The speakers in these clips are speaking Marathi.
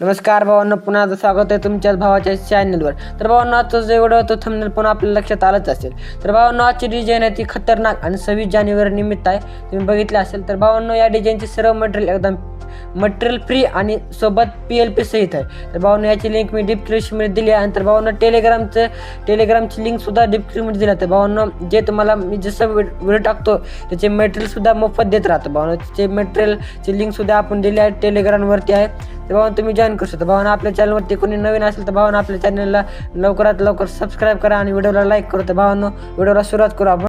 नमस्कार भावांनो पुन्हा स्वागत आहे तुमच्याच भावाच्या चॅनलवर तर भावांना आजचं जे व्हिडिओ तो थंबनेल पुन्हा आपल्या लक्षात आलंच असेल. तर भावांना आजची डिझाईन आहे ती खतरनाक आणि सव्वीस जानेवारी निमित्त आहे. तुम्ही बघितलं असेल तर भावांनो या डिझाईनचे सर्व मटेरियल एकदम मटेरियल फ्री आणि सोबत पी एल पी सहित आहे. तर भावांनो याची लिंक मी डिस्क्रिप्शनमध्ये दिली आहे. तर भावांनो टेलिग्रामचं टेलिग्रामची लिंकसुद्धा डिस्क्रिप्शनमध्ये दिली आहे. तर भावांनो जे तुम्हाला मी जसं व्हिडिओ टाकतो त्याचे मटेरियलसुद्धा मोफत देत राहतो. भावांनो त्याचे मटेरियलची लिंकसुद्धा आपण दिली आहे टेलिग्रामवरती आहे. तर भावांनो तुम्ही जॉईन करू शकता. भावांनो आपल्या चॅनलवरती कोणी नवीन असेल तर भावांनो आपल्या चॅनलला लवकरात लवकर सबस्क्राईब करा आणि व्हिडिओला लाईक करू. तर भावानं व्हिडिओला सुरुवात करू आपण.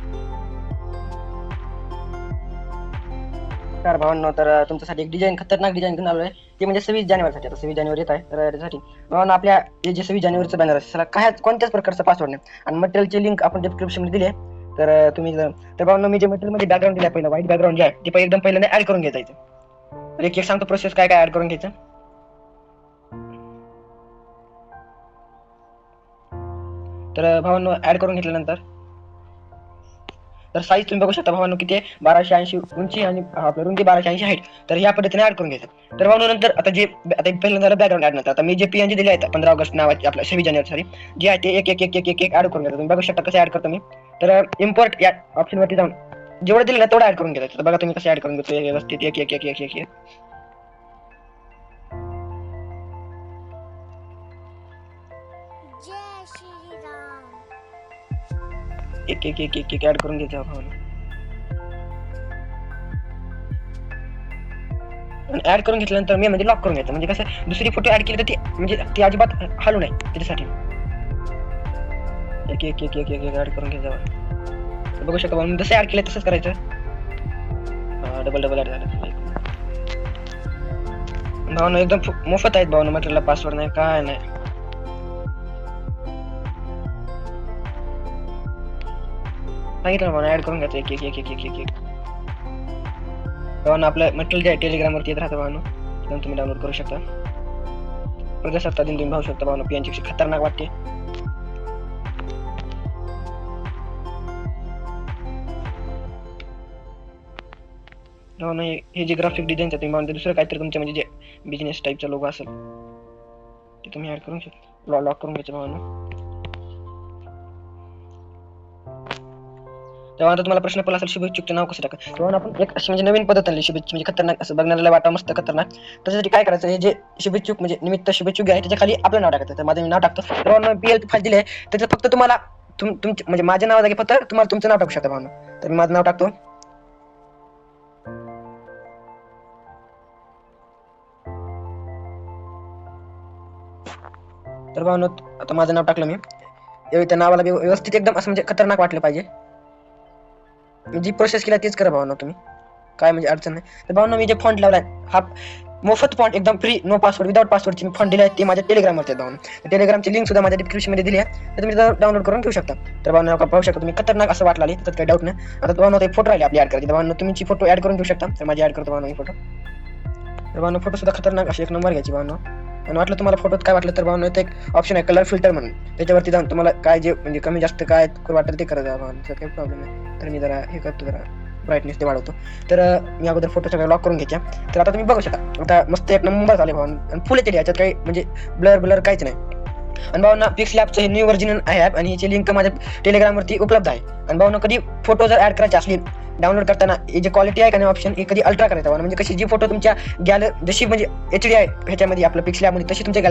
नमस्कार भावांनो तर तुमच्यासाठी एक डिझाईन खतरनाक डिझाईन घेऊन आलो आहे ते म्हणजे सव्वीस जानेवारीसाठी. आता सव्वीस जानेवारी येत आहे तर त्यासाठी भावांना आपल्या हे जे सव्वीस जानेवारीचं बॅनर आहे त्याला काय कोणत्याच प्रकारचा पासवर्ड नाही. आणि मटेरियलची लिंक आपण डिस्क्रिप्शनमध्ये दिली आहे. तर तुम्ही जर- तर भावांनो मी जे मटेरियलमध्ये बॅकग्राऊंड दिला पहिलं व्हाईट बॅकग्राऊंड जे आहे ते पहिले एकदम पहिल्यांदा ॲड करून घ्यायचं तर एक एक सांगतो प्रोसेस काय काय ॲड करून घ्यायचं. तर भावांनो ऍड करून घेतल्यानंतर तर साईज तुम्ही बघू शकता. भावांनो किती आहे? बाराशे ऐंशी उंची आणि आपलं रुंदी बाराशे ऐंशी हाईट तर ह्या पद्धतीने ऍड करून घ्यायचं. तर भावांनो नंतर आता जे आता पहिल्यांदा बॅकग्राऊंड ऍड नंतर. आता मी जे पीएनजी दिले आहेत पंधरा ऑगस्ट नावाचे आपल्या सव्वीस जानेवारी सॉरी जे आहे ते एक एक एक एक एक एक ऍड करून घ्यायचं. तुम्ही बघू शकता कसं ऍड करतो मी. तर इम्पोर्ट या ऑप्शनवरती जाऊन जेवढं दिलं ना तेवढं ऍड करून घ्यायचं. तर बघा तुम्ही कसं ऍड करून घेतो व्यवस्थित एक एक एक एक एक जय श्रीराम एक एक एक एक एक ऍड करून घ्यायचं आपण. ऍड करून घेतल्यानंतर मी म्हणजे लॉक करून घ्यायचं. म्हणजे कसं दुसरी फोटो ऍड केली तर ती म्हणजे ती अजिबात हलू नये त्याच्यासाठी. एक एक एक एक एक ऍड करून घ्यायचं बघू शकता भाऊ जसं ऍड केलं तसंच करायचं. डबल डबल ऍड झालं. भावना एकदम मोफत आहेत भावना म्हटलेला पासवर्ड नाही काय नाही. सांगितलं मला ऍड करून घ्यायचं एक एक एक एक एक एक एक. भावना आपलं मटेरियल जे आहे टेलिग्रामवरती येत राहतं भावना म्हणून तुम्ही डाउनलोड करू शकता. प्रजासत्ता दिन तुम्ही पाहू शकता भावना पीएनची खतरनाक वाटते. हे हे जे ग्राफिक डिझाईनचं तुम्ही भावना दुसरं काहीतरी तुमच्या म्हणजे जे बिझनेस टाईपचा लोगो असेल ते तुम्ही ऍड करून शकता. लॉक करून घ्यायचं भावना. तेव्हा आता तुम्हाला प्रश्न पडला असेल शुभेच्छुकचं नाव कसं टाका तेव्हा आपण एक अशी म्हणजे नवीन पद्धत आणली शुभेच्छ म्हणजे खतरनाक असं बघण्याला वाटा मस्त खतरनाक. त्याच्यासाठी काय करायचं हे जे शुभेच्छुक म्हणजे निमित्त शुभेच्छुक आहे त्याच्याखाली आपलं नाव टाकायचं. तर माझं मी नाव टाकतो. तेव्हा पी एल फाईल दिले आहे. त्याच्यात फक्त तुम्हाला तुम तुमचे म्हणजे माझ्या नावा जागी फक्त तुम्हाला तुमचं नाव टाकू शकता भावना. तर मी माझं नाव टाकतो. तर भावनो आता माझं नाव टाकलं मी. त्या नावाला व्यवस्थित एकदम असं म्हणजे खतरनाक वाटलं पाहिजे. जी प्रोसेस केला तेच करा भावना तुम्ही. काय म्हणजे अडचण नाही. तर भावना मी जे फॉन्ट लावलाय हा मोफत फॉन्ट एकदम फ्री नो पासवर्ड विदाउट पासवर्डची मी फॉन्ट दिले आहे ते माझ्या टेलिग्रामवरती जाऊन टेलिग्रामची लिंक सुद्धा माझ्या डिस्क्रिप्शनमध्ये दिली आहे. तर तुम्ही डाउनलोड करून घेऊ शकता. तर भावना नका पाहू शकता तुम्ही खतरनाक असं वाटलं त्यात काही डाऊट नाही. आता भावना ते फोटो राहिले आपली ॲड करायची. भावना तुमची फोटो ॲड करून घेऊ शकता तर माझी ॲड करतो भावना फोटो तर भावना फोटो सुद्धा खतरनाक अशी एक नंबर घ्यायची भावना. आणि वाटलं तुम्हाला फोटोत काय वाटलं तर भावना इथे एक ऑप्शन आहे कलर फिल्टर म्हणून. त्याच्यावरती जाऊन तुम्हाला काय जे म्हणजे कमी जास्त काय वाटेल ते करत भावना. काही प्रॉब्लेम नाही. तर मी जरा हे करतो जरा ब्राईटनेस ते वाढवतो. तर मी अगोदर फोटो सगळं लॉक करून घ्यायच्या. तर आता तुम्ही बघू शकता. आता मस्त एक नंबर झाले भावना. आणि फुल येते याच्यात काही म्हणजे ब्लर ब्लर काहीच नाही. आणि भावना पिक्स लॅबचं हे न्यू व्हर्जन आहे ॲप आणि याची लिंक माझ्या टेलिग्रामवरती उपलब्ध आहे. आणि भावना कधी फोटो जर ॲड करायचे असली डाउनलोड करताना जे क्वालिटी आहे का नाही ऑप्शन हे कधी अल्ट्रा करायचा? म्हणजे कशी जी फोटो तुमच्या गॅलरी जशी म्हणजे एच डी आहे ह्याच्यामध्ये आपलं पिक्स लॅबमध्ये म्हणजे तशी तुमच्या